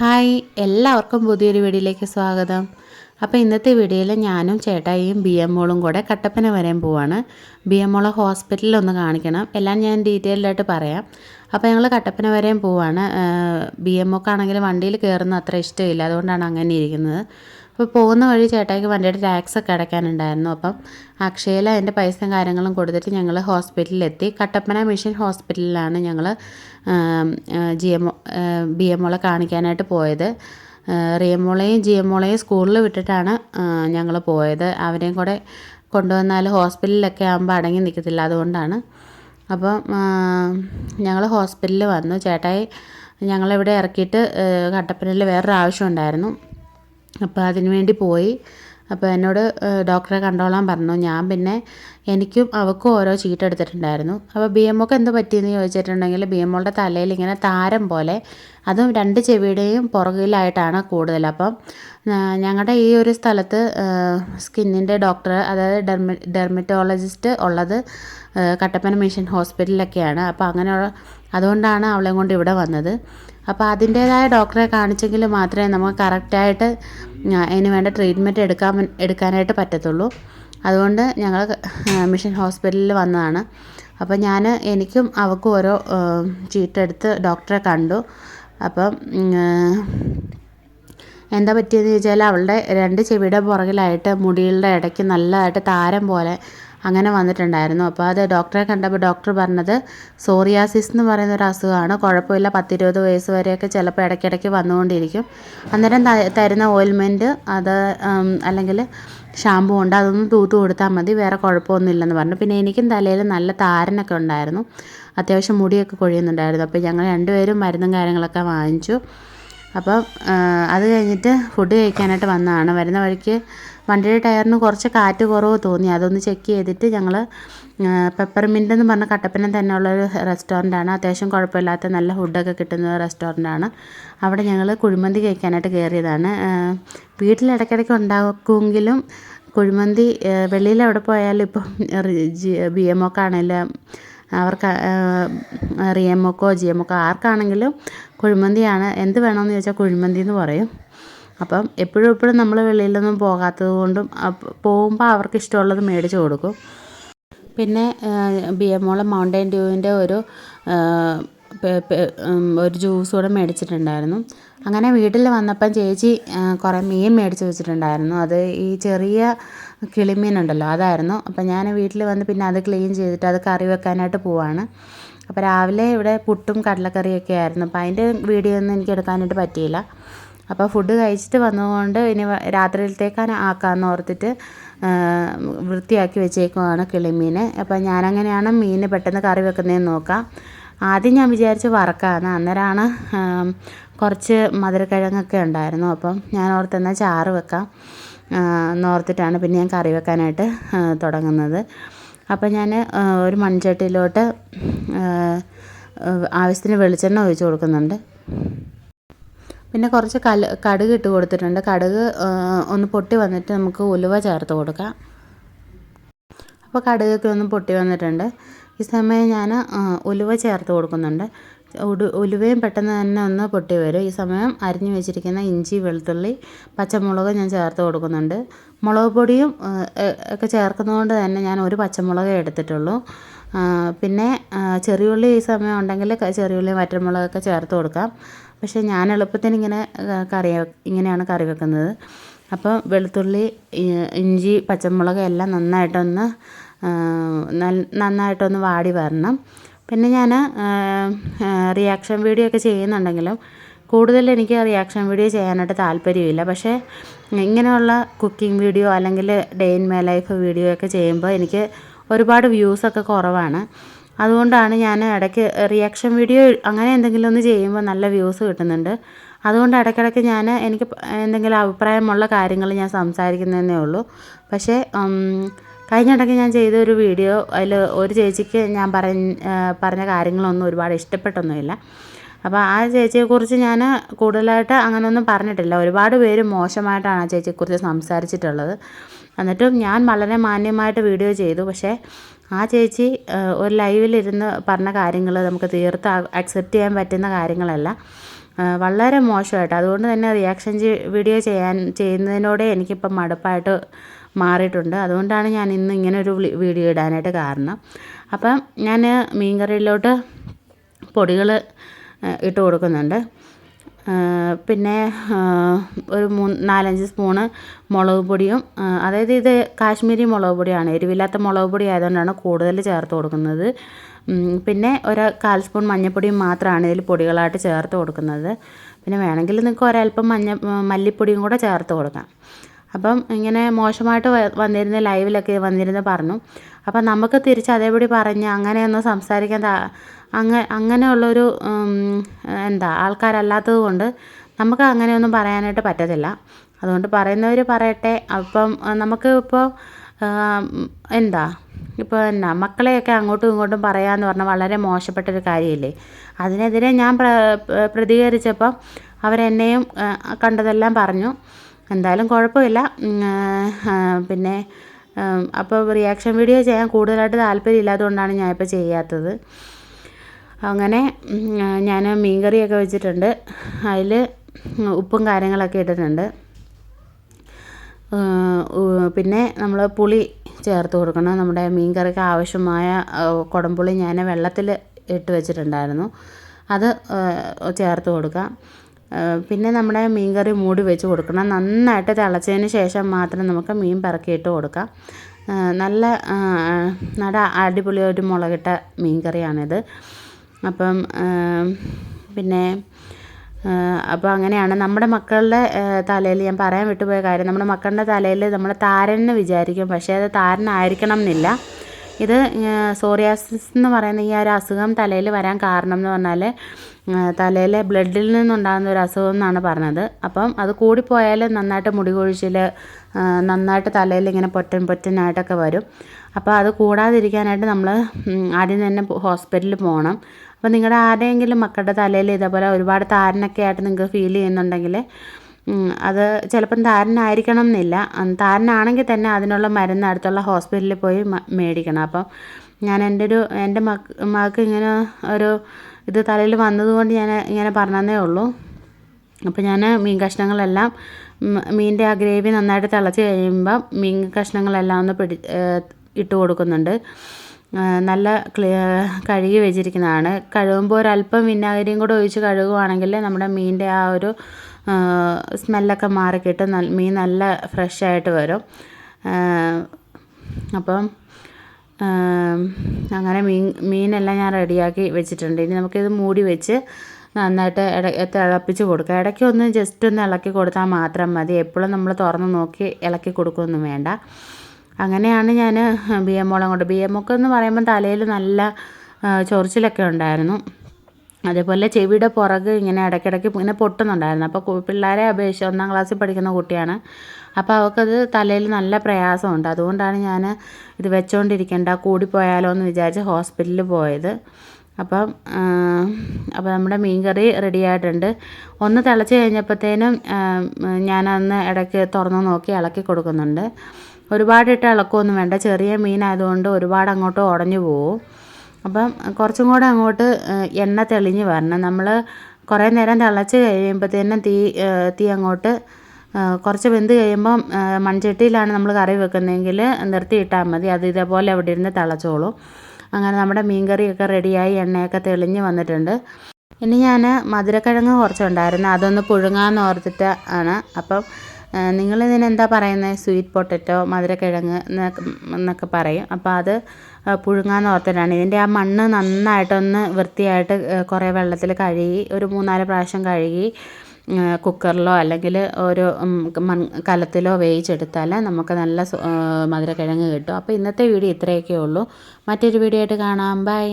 Hi എല്ലാവർക്കും പുതിയൊരു വീഡിയോയിലേക്ക് സ്വാഗതം. അപ്പോൾ ഇന്നത്തെ വീഡിയോയിൽ ഞാനും ചേട്ടായിയും ബി എം മോളും കൂടെ കട്ടപ്പന വരാൻ പോവാണ്. ബി എം മോളെ ഹോസ്പിറ്റലിൽ ഒന്ന് കാണിക്കണം. എല്ലാം ഞാൻ ഡീറ്റെയിൽഡായിട്ട് പറയാം. അപ്പോൾ ഞങ്ങൾ കട്ടപ്പന വരെയും പോവാണ്. ബി എം ഒക്കാണെങ്കിൽ വണ്ടിയിൽ കയറുന്ന അത്ര ഇഷ്ടമില്ല. അതുകൊണ്ടാണ് അങ്ങനെ ഇരിക്കുന്നത്. അപ്പോൾ പോകുന്ന വഴി ചേട്ടായിക്ക് വണ്ടിയുടെ ടാക്സ് ഒക്കെ അടയ്ക്കാനുണ്ടായിരുന്നു. അപ്പം അക്ഷയയിൽ അതിന്റെ പൈസയും കാര്യങ്ങളും കൊടുത്തിട്ട് ഞങ്ങൾ ഹോസ്പിറ്റലിലെത്തി. കട്ടപ്പന മിഷൻ ഹോസ്പിറ്റലിലാണ് ഞങ്ങൾ ജി എം ബി എം ഒളെ കാണിക്കാനായിട്ട് പോയത്. റിയമോളെയും ജി എമ്മോളെയും സ്കൂളിൽ വിട്ടിട്ടാണ് ഞങ്ങൾ പോയത്. അവരെയും കൂടെ കൊണ്ടുവന്നാൽ ഹോസ്പിറ്റലിലൊക്കെ ആകുമ്പോൾ അടങ്ങി നിൽക്കത്തില്ല അതുകൊണ്ടാണ്. അപ്പം ഞങ്ങൾ ഹോസ്പിറ്റലിൽ വന്നു. ചേട്ടായി ഞങ്ങളിവിടെ ഇറക്കിയിട്ട് കട്ടപ്പനയിൽ വേറൊരു ആവശ്യം ഉണ്ടായിരുന്നു. അപ്പോൾ അതിന് വേണ്ടി പോയി. അപ്പോൾ എന്നോട് ഡോക്ടറെ കണ്ടോളാൻ പറഞ്ഞു. ഞാൻ പിന്നെ എനിക്കും അവൾക്കും ഓരോ ചീട്ട് എടുത്തിട്ടുണ്ടായിരുന്നു. അപ്പോൾ ബി എം ഒക്കെ എന്ത് പറ്റിയെന്ന് ചോദിച്ചിട്ടുണ്ടെങ്കിൽ ബി എം ഒളുടെ തലയിൽ ഇങ്ങനെ താരം പോലെ അതും രണ്ട് ചെവിയുടെയും പുറകിലായിട്ടാണ് കൂടുതൽ. അപ്പം ഞങ്ങളുടെ ഈ ഒരു സ്ഥലത്ത് സ്കിന്നിന്റെ ഡോക്ടർ അതായത് ഡെർമി ഡെർമറ്റോളജിസ്റ്റ് ഉള്ളത് കട്ടപ്പന മിഷൻ ഹോസ്പിറ്റലിലൊക്കെയാണ്. അപ്പോൾ അങ്ങനെയുള്ള അതുകൊണ്ടാണ് അവളെയും കൊണ്ട് ഇവിടെ വന്നത്. അപ്പോൾ അതിന്റേതായ ഡോക്ടറെ കാണിച്ചെങ്കിൽ മാത്രമേ നമുക്ക് കറക്റ്റായിട്ട് അതിന് വേണ്ട ട്രീറ്റ്മെന്റ് എടുക്കാൻ എടുക്കാനായിട്ട് പറ്റത്തുള്ളൂ. അതുകൊണ്ട് ഞങ്ങൾ മിഷൻ ഹോസ്പിറ്റലിൽ വന്നതാണ്. അപ്പോൾ ഞാൻ എനിക്കും അവൾക്കും ഓരോ ചീട്ടെടുത്ത് ഡോക്ടറെ കണ്ടു. അപ്പം എന്താ പറ്റിയെന്ന് ചോദിച്ചാൽ അവളുടെ രണ്ട് ചെവിയുടെ പുറകിലായിട്ട് മുടികളുടെ ഇടയ്ക്ക് നല്ലതായിട്ട് താരം പോലെ അങ്ങനെ വന്നിട്ടുണ്ടായിരുന്നു. അപ്പോൾ അത് ഡോക്ടറെ കണ്ടപ്പോൾ ഡോക്ടർ പറഞ്ഞത് സോറിയാസിസ് എന്ന് പറയുന്ന ഒരു അസുഖമാണ്. കുഴപ്പമില്ല പത്തിരുപത് വയസ്സ് വരെയൊക്കെ ചിലപ്പോൾ ഇടയ്ക്കിടയ്ക്ക് വന്നുകൊണ്ടിരിക്കും. അന്നേരം തരുന്ന ഓയിൽമെന്റ് അത് അല്ലെങ്കിൽ ഷാമ്പു ഉണ്ട് അതൊന്ന് തൂത്ത് കൊടുത്താൽ മതി വേറെ കുഴപ്പമൊന്നുമില്ലെന്ന് പറഞ്ഞു. പിന്നെ എനിക്കും തലയിൽ നല്ല താരനൊക്കെ ഉണ്ടായിരുന്നു. അത്യാവശ്യം മുടിയൊക്കെ കൊഴിയുന്നുണ്ടായിരുന്നു. അപ്പോൾ ഞങ്ങൾ രണ്ടുപേരും മരുന്നും കാര്യങ്ങളൊക്കെ വാങ്ങിച്ചു. അപ്പം അത് കഴിഞ്ഞിട്ട് ഫുഡ് കഴിക്കാനായിട്ട് വന്നതാണ്. വരുന്ന വഴിക്ക് വണ്ടിയുടെ ടയറിന് കുറച്ച് കാറ്റ് കുറവ് തോന്നി. അതൊന്ന് ചെക്ക് ചെയ്തിട്ട് ഞങ്ങൾ പെപ്പർമിന്റ് എന്ന് പറഞ്ഞ കട്ടപ്പന തന്നെയുള്ളൊരു റെസ്റ്റോറന്റാണ് അത്യാവശ്യം കുഴപ്പമില്ലാത്ത നല്ല ഫുഡൊക്കെ കിട്ടുന്ന റെസ്റ്റോറന്റാണ് അവിടെ ഞങ്ങൾ കുഴിമന്തി കഴിക്കാനായിട്ട് കയറിയതാണ് വീട്ടിൽ ഇടയ്ക്കിടയ്ക്ക് ഉണ്ടാക്കുമെങ്കിലും കുഴിമന്തി വെളിയിൽ എവിടെ പോയാലും ഇപ്പം ബി എം ഒക്കെ ആണെങ്കിലും അവർക്ക് റിയമോക്കോ ജി എമ്മക്കോ ആർക്കാണെങ്കിലും കുഴിമന്തിയാണ്. എന്ത് വേണമെന്ന് ചോദിച്ചാൽ കുഴിമന്തി എന്ന് പറയും. അപ്പം എപ്പോഴും എപ്പോഴും നമ്മൾ വെളിയിലൊന്നും പോകാത്തത് കൊണ്ടും പോകുമ്പോൾ അവർക്ക് ഇഷ്ടമുള്ളത് മേടിച്ച് കൊടുക്കും. പിന്നെ ബി എം മോളെ മൗണ്ടൻ ഡ്യൂവിന്റെ ഒരു ഒരു ജ്യൂസ് കൂടെ മേടിച്ചിട്ടുണ്ടായിരുന്നു. അങ്ങനെ വീട്ടിൽ വന്നപ്പം ചേച്ചി കുറേ മീൻ മേടിച്ച് വെച്ചിട്ടുണ്ടായിരുന്നു. അത് ഈ ചെറിയ കിളിമീനുണ്ടല്ലോ അതായിരുന്നു. അപ്പം ഞാൻ വീട്ടിൽ വന്ന് പിന്നെ അത് ക്ലീൻ ചെയ്തിട്ട് അത് കറി വെക്കാനായിട്ട് പോവാണ്. അപ്പോൾ രാവിലെ ഇവിടെ പുട്ടും കടലക്കറിയൊക്കെ ആയിരുന്നു. അപ്പോൾ അതിന്റെ വീഡിയോ ഒന്നും എനിക്ക് എടുക്കാനായിട്ട് പറ്റിയില്ല. അപ്പോൾ ഫുഡ് കഴിച്ചിട്ട് വന്നതുകൊണ്ട് ഇനി രാത്രിയിലത്തേക്കാണ് ആക്കാമെന്ന് ഓർത്തിട്ട് വൃത്തിയാക്കി വെച്ചേക്കുവാണ് കിളിമീൻ അപ്പോൾ ഞാനങ്ങനെയാണ് മീൻ പെട്ടെന്ന് കറി വെക്കുന്നതെന്ന് നോക്കാം. ആദ്യം ഞാൻ വിചാരിച്ച് വറക്കാമെന്ന്. അന്നേരമാണ് കുറച്ച് മധുരക്കിഴങ്ങൊക്കെ ഉണ്ടായിരുന്നു. അപ്പം ഞാൻ ഓർത്തെന്നാൽ ചാറ് വെക്കാം എന്നോർത്തിട്ടാണ് പിന്നെ ഞാൻ കറി വെക്കാനായിട്ട് തുടങ്ങുന്നത്. അപ്പോൾ ഞാൻ ഒരു മൺചട്ടിയിലോട്ട് ആവശ്യത്തിന് വെളിച്ചെണ്ണ ഒഴിച്ച് കൊടുക്കുന്നുണ്ട്. പിന്നെ കുറച്ച് കൽ കടുക് ഇട്ട് കൊടുത്തിട്ടുണ്ട്. കടുക് ഒന്ന് പൊട്ടി വന്നിട്ട് നമുക്ക് ഉലുവ ചേർത്ത് കൊടുക്കാം. അപ്പോൾ കടുകൊക്കെ ഒന്ന് പൊട്ടി വന്നിട്ടുണ്ട്. ഈ സമയം ഞാൻ ഉലുവ ചേർത്ത് കൊടുക്കുന്നുണ്ട്. ഉലുവയും പെട്ടെന്ന് തന്നെ ഒന്ന് പൊട്ടി വരും. ഈ സമയം അരിഞ്ഞു വെച്ചിരിക്കുന്ന ഇഞ്ചി വെളുത്തുള്ളി പച്ചമുളക് ഞാൻ ചേർത്ത് കൊടുക്കുന്നുണ്ട്. മുളക് പൊടിയും ഒക്കെ ചേർക്കുന്നതുകൊണ്ട് തന്നെ ഞാൻ ഒരു പച്ചമുളകേ എടുത്തിട്ടുള്ളൂ. പിന്നെ ചെറിയുള്ളി ഈ സമയം ഉണ്ടെങ്കിൽ ചെറിയുള്ളി വറ്റൽമുളകൊക്കെ ചേർത്ത് കൊടുക്കാം. പക്ഷേ ഞാൻ എളുപ്പത്തിന് ഇങ്ങനെ കറി ഇങ്ങനെയാണ് കറി വെക്കുന്നത്. അപ്പോൾ വെളുത്തുള്ളി ഇഞ്ചി പച്ചമുളക് എല്ലാം നന്നായിട്ടൊന്ന് നന്നായിട്ടൊന്ന് വാടി വരണം. പിന്നെ ഞാൻ റിയാക്ഷൻ വീഡിയോ ഒക്കെ ചെയ്യുന്നുണ്ടെങ്കിലും കൂടുതൽ എനിക്ക് റിയാക്ഷൻ വീഡിയോ ചെയ്യാനായിട്ട് താല്പര്യമില്ല. പക്ഷേ ഇങ്ങനെയുള്ള കുക്കിംഗ് വീഡിയോ അല്ലെങ്കിൽ day in my life video ഒക്കെ ചെയ്യുമ്പോൾ എനിക്ക് ഒരുപാട് വ്യൂസൊക്കെ കുറവാണ്. അതുകൊണ്ടാണ് ഞാൻ ഇടയ്ക്ക് റിയാക്ഷൻ വീഡിയോ അങ്ങനെ എന്തെങ്കിലും ഒന്ന് ചെയ്യുമ്പോൾ നല്ല വ്യൂസ് കിട്ടുന്നുണ്ട്. അതുകൊണ്ട് ഇടയ്ക്കിടയ്ക്ക് ഞാൻ എനിക്ക് എന്തെങ്കിലും അഭിപ്രായമുള്ള കാര്യങ്ങൾ ഞാൻ സംസാരിക്കുന്നതേ ഉള്ളൂ. പക്ഷേ കഴിഞ്ഞ ഇടയ്ക്ക് ഞാൻ ചെയ്ത ഒരു വീഡിയോ അതിൽ ഒരു ചേച്ചിക്ക് ഞാൻ പറഞ്ഞ പറഞ്ഞ കാര്യങ്ങളൊന്നും ഒരുപാട് ഇഷ്ടപ്പെട്ടൊന്നുമില്ല. അപ്പോൾ ആ ചേച്ചിയെക്കുറിച്ച് ഞാൻ കൂടുതലായിട്ട് അങ്ങനെയൊന്നും പറഞ്ഞിട്ടില്ല. ഒരുപാട് പേര് മോശമായിട്ടാണ് ആ ചേച്ചിയെക്കുറിച്ച് സംസാരിച്ചിട്ടുള്ളത്. എന്നിട്ടും ഞാൻ വളരെ മാന്യമായിട്ട് വീഡിയോ ചെയ്തു. പക്ഷേ ആ ചേച്ചി ഒരു ലൈവിലിരുന്ന് പറഞ്ഞ കാര്യങ്ങൾ നമുക്ക് തീർത്ത് അക്സെപ്റ്റ് ചെയ്യാൻ പറ്റുന്ന കാര്യങ്ങളല്ല. വളരെ മോശമായിട്ട്. അതുകൊണ്ട് തന്നെ റിയാക്ഷൻ വീഡിയോ ചെയ്യാൻ ചെയ്യുന്നതിനോടെ എനിക്കിപ്പം മടുപ്പായിട്ട് മാറിയിട്ടുണ്ട്. അതുകൊണ്ടാണ് ഞാൻ ഇന്ന് ഇങ്ങനെ ഒരു വീഡിയോ ഇടാനായിട്ട് കാരണം. അപ്പം ഞാൻ മീൻകറിയിലോട്ട് പൊടികൾ ഇട്ട് കൊടുക്കുന്നുണ്ട്. പിന്നെ ഒരു മൂന്ന് നാലഞ്ച് സ്പൂണ് മുളക് പൊടിയും അതായത് ഇത് കാശ്മീരി മുളക് പൊടിയാണ്. എരിവില്ലാത്ത മുളക് പൊടി ആയതുകൊണ്ടാണ് കൂടുതൽ ചേർത്ത് കൊടുക്കുന്നത്. പിന്നെ ഒരു കാൽ സ്പൂൺ മഞ്ഞൾപ്പൊടിയും മാത്രമാണ് ഇതിൽ പൊടികളായിട്ട് ചേർത്ത് കൊടുക്കുന്നത്. പിന്നെ വേണമെങ്കിൽ നിങ്ങൾക്ക് ഒരല്പം മഞ്ഞ മല്ലിപ്പൊടിയും കൂടെ ചേർത്ത് കൊടുക്കാം. അപ്പം ഇങ്ങനെ മോശമായിട്ട് വന്നിരുന്ന ലൈവിലൊക്കെ വന്നിരുന്ന് പറഞ്ഞു. അപ്പം നമുക്ക് തിരിച്ച് അതേപടി പറഞ്ഞ് അങ്ങനെയൊന്നും സംസാരിക്കാൻ അങ്ങ അങ്ങനെയുള്ളൊരു എന്താ ആൾക്കാരല്ലാത്തത് കൊണ്ട് നമുക്ക് അങ്ങനെയൊന്നും പറയാനായിട്ട് പറ്റത്തില്ല. അതുകൊണ്ട് പറയുന്നവർ പറയട്ടെ. അപ്പം നമുക്ക് ഇപ്പോൾ എന്താ ഇപ്പോൾ എന്നാ മക്കളെയൊക്കെ അങ്ങോട്ടും ഇങ്ങോട്ടും പറയാമെന്ന് പറഞ്ഞാൽ വളരെ മോശപ്പെട്ടൊരു കാര്യമില്ലേ അതിനെതിരെ ഞാൻ പ്ര പ്രതികരിച്ചപ്പം അവരെന്നെയും കണ്ടതെല്ലാം പറഞ്ഞു. എന്തായാലും കുഴപ്പമില്ല. പിന്നെ അപ്പോൾ റിയാക്ഷൻ വീഡിയോ ചെയ്യാൻ കൂടുതലായിട്ട് താല്പര്യം ഇല്ലാത്തതുകൊണ്ടാണ് ഞാനിപ്പോൾ ചെയ്യാത്തത്. അങ്ങനെ ഞാൻ മീൻകറിയൊക്കെ വെച്ചിട്ടുണ്ട്. അതിൽ ഉപ്പും കാര്യങ്ങളൊക്കെ ഇട്ടിട്ടുണ്ട്. പിന്നെ നമ്മൾ പുളി ചേർത്ത് കൊടുക്കണം. നമ്മുടെ മീൻ കറിക്ക് ആവശ്യമായ കുടംപുളി ഞാൻ വെള്ളത്തിൽ ഇട്ട് വെച്ചിട്ടുണ്ടായിരുന്നു. അത് ചേർത്ത് കൊടുക്കാം. പിന്നെ നമ്മുടെ മീൻ കറി മൂടി വെച്ച് കൊടുക്കണം. നന്നായിട്ട് തിളച്ചതിന് ശേഷം മാത്രം നമുക്ക് മീൻ പിറക്കിയിട്ട് കൊടുക്കാം. നല്ല നല്ല അടിപൊളി ഒരു മുളകിട്ട മീൻ കറിയാണിത് അപ്പം പിന്നെ അപ്പോൾ അങ്ങനെയാണ്. നമ്മുടെ മക്കളുടെ തലയിൽ ഞാൻ പറയാൻ വിട്ടുപോയ കാര്യം നമ്മുടെ മക്കളുടെ തലയിൽ നമ്മൾ താരൻ എന്ന് വിചാരിക്കും. പക്ഷേ അത് താരനായിരിക്കണം എന്നില്ല ഇത് സോറിയാസിസ് എന്ന് പറയുന്ന ഈ ഒരു അസുഖം തലയിൽ വരാൻ കാരണം എന്ന് പറഞ്ഞാൽ തലയിലെ ബ്ലഡിൽ നിന്നുണ്ടാകുന്ന ഒരു അസുഖം എന്നാണ് പറഞ്ഞത്. അപ്പം അത് കൂടിപ്പോയാൽ നന്നായിട്ട് മുടി കൊഴിച്ചിൽ നന്നായിട്ട് തലയിൽ ഇങ്ങനെ പൊറ്റൻ പൊറ്റനായിട്ടൊക്കെ വരും. അപ്പോൾ അത് കൂടാതിരിക്കാനായിട്ട് നമ്മൾ ആദ്യം തന്നെ ഹോസ്പിറ്റലിൽ പോകണം. അപ്പോൾ നിങ്ങളുടെ ആരുടെയെങ്കിലും മക്കളുടെ തലയിൽ ഇതേപോലെ ഒരുപാട് താരനൊക്കെ ആയിട്ട് നിങ്ങൾക്ക് ഫീൽ ചെയ്യുന്നുണ്ടെങ്കിൽ അത് ചിലപ്പം താരനായിരിക്കണം എന്നില്ല. താരനാണെങ്കിൽ തന്നെ അതിനുള്ള മരുന്ന് അടുത്തുള്ള ഹോസ്പിറ്റലിൽ പോയി മേടിക്കണം. അപ്പം ഞാൻ എന്റെ ഒരു എന്റെ മക്ക് മകൾക്ക് ഇങ്ങനെ ഒരു ഇത് തലയിൽ വന്നതുകൊണ്ട് ഞാൻ ഇങ്ങനെ പറഞ്ഞതേ ഉള്ളൂ. അപ്പോൾ ഞാൻ മീൻ കഷ്ണങ്ങളെല്ലാം മീനിന്റെ ആ ഗ്രേവി നന്നായിട്ട് തിളച്ച് കഴിയുമ്പം മീൻ കഷ്ണങ്ങളെല്ലാം ഒന്ന് പിടി ഇട്ട് കൊടുക്കുന്നുണ്ട്. നല്ല കഴുകി വെച്ചിരിക്കുന്നതാണ്. കഴുകുമ്പോൾ ഒരല്പം വിനാഗിരിയും കൂടെ ഒഴിച്ച് കഴുകുവാണെങ്കിൽ നമ്മുടെ മീനിന്റെ ആ ഒരു സ്മെല്ലൊക്കെ മാറിക്കിട്ട്. മീൻ നല്ല ഫ്രഷ് ആയിട്ട് വരും. അപ്പം അങ്ങനെ മീൻ മീനെല്ലാം ഞാൻ റെഡിയാക്കി വെച്ചിട്ടുണ്ട്. ഇനി നമുക്കിത് മൂടി വെച്ച് നന്നായിട്ട് ഇട തിളപ്പിച്ച് കൊടുക്കുക ഇടയ്ക്ക് ഒന്ന് ജസ്റ്റ് ഒന്ന് ഇളക്കി കൊടുത്താൽ മാത്രം മതി. എപ്പോഴും നമ്മൾ തുറന്ന് നോക്കി ഇളക്കി കൊടുക്കുകയൊന്നും വേണ്ട. അങ്ങനെയാണ് ഞാൻ ബി എം മോളം കൊണ്ട് ബി എം ഒക്കെ എന്ന് പറയുമ്പോൾ തലയിൽ നല്ല ചൊറിച്ചിലൊക്കെ ഉണ്ടായിരുന്നു. അതേപോലെ ചെവിയുടെ പുറക് ഇങ്ങനെ ഇടയ്ക്കിടയ്ക്ക് ഇങ്ങനെ പൊട്ടുന്നുണ്ടായിരുന്നു. അപ്പോൾ പിള്ളേരെ അപേക്ഷിച്ച് ഒന്നാം ക്ലാസ്സിൽ പഠിക്കുന്ന കുട്ടിയാണ്. അപ്പോൾ അവൾക്കത് തലയിൽ നല്ല പ്രയാസമുണ്ട്. അതുകൊണ്ടാണ് ഞാൻ ഇത് വെച്ചുകൊണ്ടിരിക്കേണ്ട കൂടിപ്പോയാലോ എന്ന് വിചാരിച്ച് ഹോസ്പിറ്റലിൽ പോയത്. അപ്പം അപ്പോൾ നമ്മുടെ മീൻകറി റെഡി ആയിട്ടുണ്ട്. ഒന്ന് തിളച്ച് കഴിഞ്ഞപ്പോഴത്തേനും ഞാനന്ന് ഇടയ്ക്ക് തുറന്ന് നോക്കി ഇളക്കി കൊടുക്കുന്നുണ്ട്. ഒരുപാടിട്ട് ഇളക്കൊന്നും വേണ്ട. ചെറിയ മീനായതുകൊണ്ട് ഒരുപാട് അങ്ങോട്ട് ഉടഞ്ഞു പോവും. അപ്പം കുറച്ചും കൂടെ അങ്ങോട്ട് എണ്ണ തെളിഞ്ഞ് വരണം. നമ്മൾ കുറേ നേരം തിളച്ച് കഴിയുമ്പോഴത്തേനും തീ തീ അങ്ങോട്ട് കുറച്ച് വെന്ത് കഴിയുമ്പം മൺചട്ടിയിലാണ് നമ്മൾ കറി വെക്കുന്നതെങ്കിൽ നിർത്തിയിട്ടാൽ മതി. അത് ഇതേപോലെ അവിടെ ഇരുന്ന് തിളച്ചോളും. അങ്ങനെ നമ്മുടെ മീൻകറിയൊക്കെ റെഡിയായി എണ്ണയൊക്കെ തെളിഞ്ഞ് വന്നിട്ടുണ്ട്. ഇനി ഞാൻ മധുരക്കിഴങ്ങ് കുറച്ചുണ്ടായിരുന്നു. അതൊന്ന് പുഴുങ്ങാന്ന് ഓർത്തിട്ട് ആണ് അപ്പം നിങ്ങൾ ഇതിനെന്താ പറയുന്നത് സ്വീറ്റ് പൊട്ടറ്റോ മധുരക്കിഴങ്ങ് എന്നൊക്കെ പറയും. അപ്പോൾ അത് പുഴുങ്ങാന്ന് ഓർത്തിട്ടാണ്. ഇതിന്റെ ആ മണ്ണ് നന്നായിട്ടൊന്ന് വൃത്തിയായിട്ട് കുറേ വെള്ളത്തിൽ കഴുകി ഒരു മൂന്നാൽ പ്രാവശ്യം കഴുകി കുക്കറിലോ അല്ലെങ്കിൽ ഒരു മൺ കലത്തിലോ വേവിച്ചെടുത്താൽ നമുക്ക് നല്ല മധുരക്കിഴങ്ങ് കിട്ടും. അപ്പോൾ ഇന്നത്തെ വീഡിയോ ഇത്രയൊക്കെ ഉള്ളൂ. മറ്റൊരു വീഡിയോ ആയിട്ട് കാണാം. ബൈ.